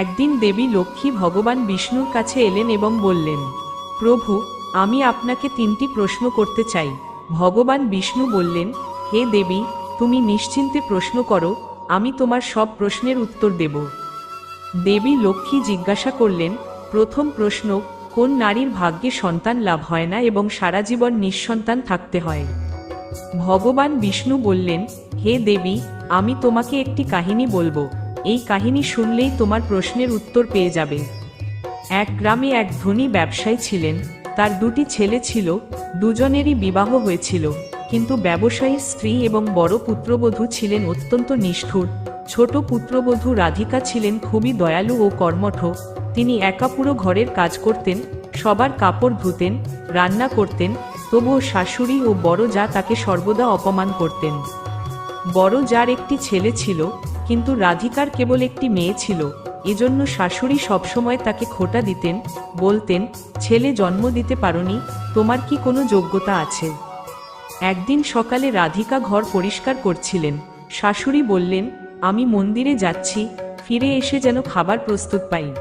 একদিন দেবী লক্ষ্মী ভগবান বিষ্ণুর কাছে এলেন এবং বললেন, প্রভু, আমি আপনাকে তিনটি প্রশ্ন করতে চাই। ভগবান বিষ্ণু বললেন, হে দেবী, তুমি নিশ্চিন্তে প্রশ্ন করো, আমি তোমার সব প্রশ্নের উত্তর দেব। দেবী লক্ষ্মী জিজ্ঞাসা করলেন, প্রথম প্রশ্ন, কোন নারীর ভাগ্যে সন্তান লাভ হয় না এবং সারা জীবন নিঃসন্তান থাকতে হয়? ভগবান বিষ্ণু বললেন, হে দেবী, আমি তোমাকে একটি কাহিনী বলব। এই কাহিনী শুনলেই তোমার প্রশ্নের উত্তর পেয়ে যাবে। এক গ্রামে এক ধনী ব্যবসায়ী ছিলেন। তার দুটি ছেলে ছিল, দুজনেরই বিবাহ হয়েছিল। কিন্তু ব্যবসায়ীর স্ত্রী এবং বড় পুত্রবধূ ছিলেন অত্যন্ত নিষ্ঠুর। ছোট পুত্রবধূ রাধিকা ছিলেন খুবই দয়ালু ও কর্মঠ। তিনি একা পুরো ঘরের কাজ করতেন, সবার কাপড় ধুতেন, রান্না করতেন, তবুও শাশুড়ি ও বড় যা তাকে সর্বদা অপমান করতেন। বড় যার একটি ছেলে ছিল কিন্তু রাধিকার কেবল একটি মেয়ে ছিল। এজন্য শাশুড়ি সবসময় তাকে খোটা দিতেন, বলতেন, ছেলে জন্ম দিতে পারোনি, তোমার কি কোনো যোগ্যতা আছে? একদিন সকালে রাধিকা ঘর পরিষ্কার করছিলেন। শাশুড়ি বললেন, আমি মন্দিরে যাচ্ছি, ফিরে এসে যেন খাবার প্রস্তুত পাই।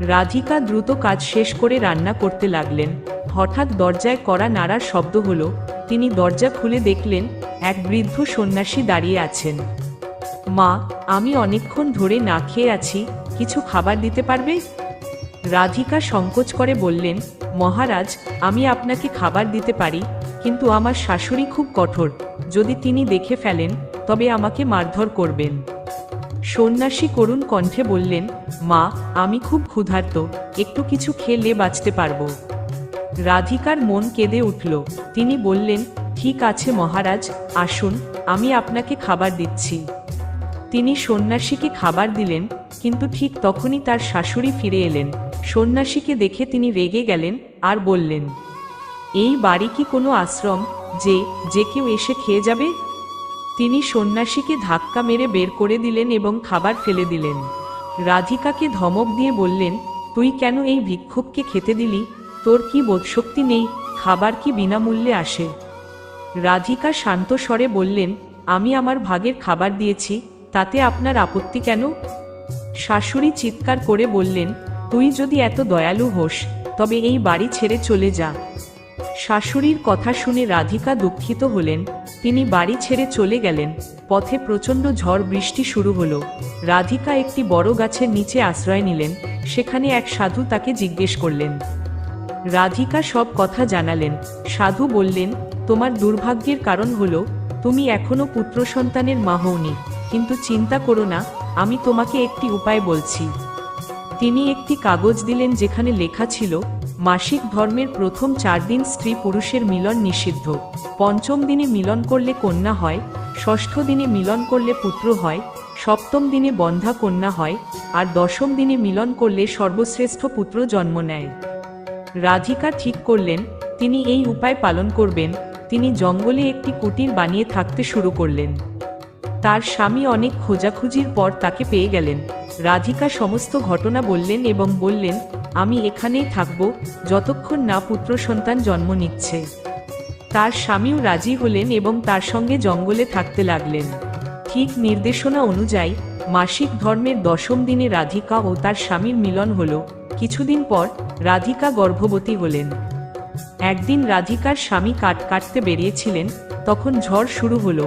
রাধিকা দ্রুত কাজ শেষ করে রান্না করতে লাগলেন। হঠাৎ দরজায় কড়া নাড়ার শব্দ হলো, তিনি দরজা খুলে দেখলেন, এক বৃদ্ধ সন্ন্যাসী দাঁড়িয়ে আছেন। মা, আমি অনেকক্ষণ ধরে না খেয়ে আছি, কিছু খাবার দিতে পারবে? রাধিকা সংকোচ করে বললেন, মহারাজ, আমি আপনাকে খাবার দিতে পারি, কিন্তু আমার শাশুড়ি খুব কঠোর, যদি তিনি দেখে ফেলেন, তবে আমাকে মারধর করবেন। সন্ন্যাসী করুণ কণ্ঠে বললেন, মা, আমি খুব ক্ষুধার্ত, একটু কিছু খেলে বাঁচতে পারব। রাধিকার মন কেঁদে উঠল, তিনি বললেন, ঠিক আছে মহারাজ, আসুন, আমি আপনাকে খাবার দিচ্ছি। তিনি সন্ন্যাসীকে খাবার দিলেন, কিন্তু ঠিক তখনই তার শাশুড়ি ফিরে এলেন। সন্ন্যাসীকে দেখে তিনি রেগে গেলেন আর বললেন, এই বাড়ি কি কোনো আশ্রম যে যে কেউ এসে খেয়ে যাবে? তিনি সন্ন্যাসীকে ধাক্কা মেরে বের করে দিলেন এবং খাবার ফেলে দিলেন। রাধিকাকে ধমক দিয়ে বললেন, তুই কেন এই ভিক্ষুককে খেতে দিলি? তোর কি বোধশক্তি নেই? খাবার কি বিনামূল্যে আসে? রাধিকা শান্ত স্বরে বললেন, আমি আমার ভাগের খাবার দিয়েছি তাতে আপনার আপত্তি কেন? শাশুড়ি চিৎকার করে বললেন, তুই যদি এত দয়ালু হোস, তবে এই বাড়ি ছেড়ে চলে যা। শাশুড়ির কথা শুনে রাধিকা দুঃখিত হলেন। তিনি বাড়ি ছেড়ে চলে গেলেন। পথে প্রচণ্ড ঝড় বৃষ্টি শুরু হলো। রাধিকা একটি বড় গাছের নিচে আশ্রয় নিলেন। সেখানে এক সাধু তাকে জিজ্ঞেস করলেন। রাধিকা সব কথা জানালেন। সাধু বললেন, তোমার দুর্ভাগ্যের কারণ হলো, তুমি এখনও পুত্র সন্তানের মা হওনি। কিন্তু চিন্তা করো না, আমি তোমাকে একটি উপায় বলছি। তিনি একটি কাগজ দিলেন যেখানে লেখা ছিল, মাসিক ধর্মের প্রথম চার দিন স্ত্রী পুরুষের মিলন নিষিদ্ধ। পঞ্চম দিনে মিলন করলে কন্যা হয়, ষষ্ঠ দিনে মিলন করলে পুত্র হয়, সপ্তম দিনে বন্ধা কন্যা হয়, আর দশম দিনে মিলন করলে সর্বশ্রেষ্ঠ পুত্র জন্ম নেয়। রাধিকা ঠিক করলেন, তিনি এই উপায় পালন করবেন, তিনি জঙ্গলে একটি কুটির বানিয়ে থাকতে শুরু করলেন। তার স্বামী অনেক খোঁজাখুঁজির পর তাকে পেয়ে গেলেন। রাধিকা সমস্ত ঘটনা বললেন এবং বললেন, আমি এখানেই থাকব, যতক্ষণ না পুত্র সন্তান জন্ম নিচ্ছে। তার স্বামীও রাজি হলেন এবং তার সঙ্গে জঙ্গলে থাকতে লাগলেন। ঠিক নির্দেশনা অনুযায়ী, মাসিক ধর্মের দশম দিনে রাধিকা ও তার স্বামীর মিলন হল। কিছুদিন পর রাধিকা গর্ভবতী হলেন। একদিন রাধিকার স্বামী কাট কাটতে বেরিয়েছিলেন তখন ঝড় শুরু হলো।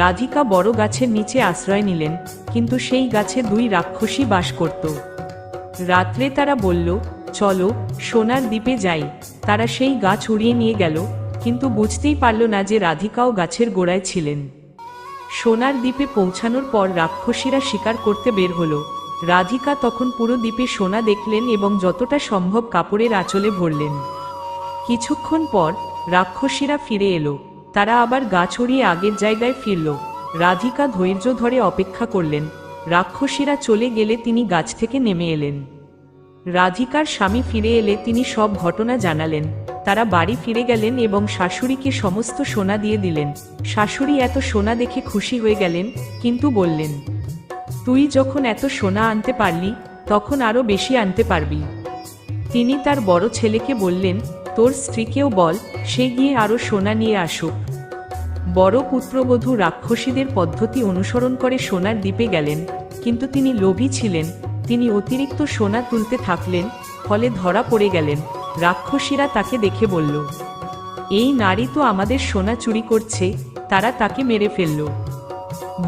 রাধিকা বড় গাছের নিচে আশ্রয় নিলেন, কিন্তু সেই গাছে দুই রাক্ষসী বাস করত। রাত্রে তারা বলল, চলো, সোনার দ্বীপে যাই। তারা সেই গাছ উড়িয়ে নিয়ে গেল, কিন্তু বুঝতেই পারল না যে রাধিকাও গাছের গোড়ায় ছিলেন। সোনার দ্বীপে পৌঁছানোর পর রাক্ষসীরা শিকার করতে বের হলো। রাধিকা তখন পুরো দ্বীপে সোনা দেখলেন এবং যতটা সম্ভব কাপড়ের আঁচলে ভরলেন। কিছুক্ষণ পর রাক্ষসীরা ফিরে এলো। তারা আবার গা ছড়িয়ে আগের জায়গায় ফিরল। রাধিকা ধৈর্য ধরে অপেক্ষা করলেন। রাক্ষসীরা চলে গেলে তিনি গাছ থেকে নেমে এলেন। রাধিকার স্বামী ফিরে এলে তিনি সব ঘটনা জানালেন। তারা বাড়ি ফিরে গেলেন এবং শাশুড়িকে সমস্ত সোনা দিয়ে দিলেন। শাশুড়ি এত সোনা দেখে খুশি হয়ে গেলেন, কিন্তু বললেন, তুই যখন এত সোনা আনতে পারলি, তখন আরও বেশি আনতে পারবি। তিনি তার বড় ছেলেকে বললেন তোর স্ত্রীকেও বল, সে গিয়ে আরও সোনা নিয়ে আসুক। বড় পুত্রবধূ রাক্ষসীদের পদ্ধতি অনুসরণ করে সোনার দ্বীপে গেলেন, কিন্তু তিনি লোভী ছিলেন, তিনি অতিরিক্ত সোনা তুলতে থাকলেন, ফলে ধরা পড়ে গেলেন, রাক্ষসীরা তাকে দেখে বলল, এই নারী তো আমাদের সোনা চুরি করছে, তারা তাকে মেরে ফেলল।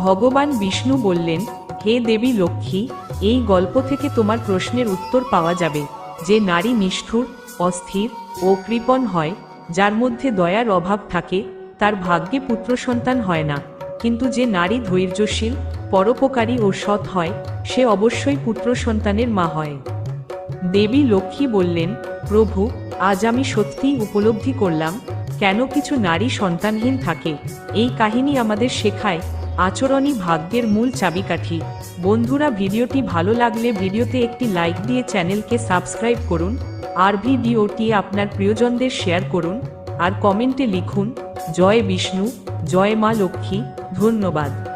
ভগবান বিষ্ণু বললেন, হে দেবী লক্ষ্মী, এই গল্প থেকে তোমার প্রশ্নের উত্তর পাওয়া যাবে, যে নারী নিষ্ঠুর অস্থির ও কৃপণ হয়, যার মধ্যে দয়ার অভাব থাকে, তার ভাগ্যে পুত্র সন্তান হয় না। কিন্তু যে নারী ধৈর্যশীল, পরোপকারী ও সৎ হয়, সে অবশ্যই পুত্র সন্তানের মা হয়। দেবী লক্ষ্মী বললেন, প্রভু, আজ আমি সত্যিই উপলব্ধি করলাম, কেন কিছু নারী সন্তানহীন থাকে। এই কাহিনী আমাদের শেখায়, আচরণই ভাগ্যের মূল চাবিকাঠি। বন্ধুরা, ভিডিওটি ভালো লাগলে ভিডিওতে একটি লাইক দিয়ে চ্যানেলকে সাবস্ক্রাইব করুন আর ভিডিওটি আপনার প্রিয়জনদের শেয়ার করুন আর কমেন্টে লিখুন, জয় বিষ্ণু, জয় মা লক্ষ্মী, ধন্যবাদ।